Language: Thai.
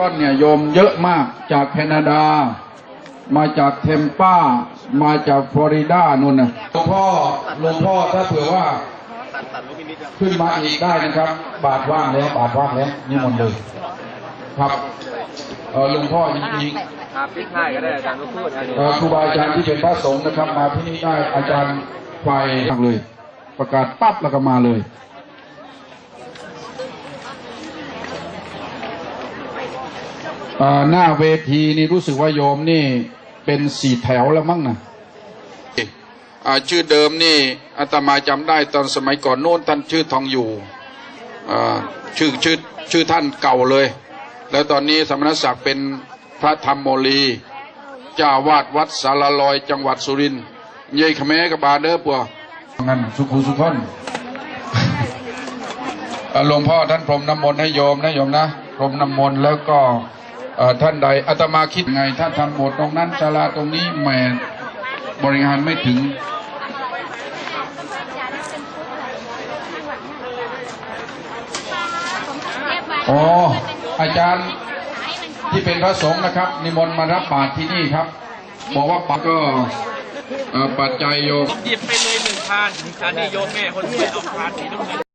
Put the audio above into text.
ก้อนเนี่ยโยมเยอะมากจากแคนาดา มาจากเทมป้า มาจากฟลอริดานู่นนะหลวงพ่อหลวงพ่อถ้าเผื่อว่า ขึ้นมาอีกได้นะครับ บาทว่างแล้วบาทว่างแล้วนี่มนต์เลยครับเออหลวงพ่อจริงๆครับพิค่ายก็ได้อาจารย์ก็พูดอันนี้เอ่อครูบาอาจารย์ที่เป็นพระสงฆ์นะครับ มาที่นี่ได้อาจารย์ไฟมากเลย ประกาศปั๊บแล้วก็มาเลยเอ่อ หน้าเวทีนี่รู้สึกว่าโยมนี่เป็นสี่แถวแล้วมั้งนะอ่าชื่อเดิมนี่อาตมาจำได้ตอนสมัยก่อนโน้นท่านชื่อทองอยู่อ่าชื่อชื่อชื่อท่านเก่าเลย แล้วตอนนี้สมณศักดิ์เป็นพระธรรมโมลีเจ้าวาดวัดสารลอยจังหวัดสุรินทร์เย่ขแม้กับบาเด้อปัวงั้นสุขุสุขนเอ่อหลวงพ่อท่านพรมน้ำมนต์ให้โยมนะโยมนะพรมน้ำมนต์แล้วก็เอ่อ ท่านใดอาตมาคิดไง ถ้าทำโบสถ์ตรงนั้นศาลาตรงนี้แหม่บริหารไม่ถึง อ๋อ อาจารย์ที่เป็นพระสงฆ์นะครับ นิมนต์มารับบาตรที่นี่ครับ บอกว่าปาก็เอ่อปัจจัยโยมหยิบไปเลยหนึ่งพันอันนี้โยมแม่คนสวยเอาพันสีน้ำเงิน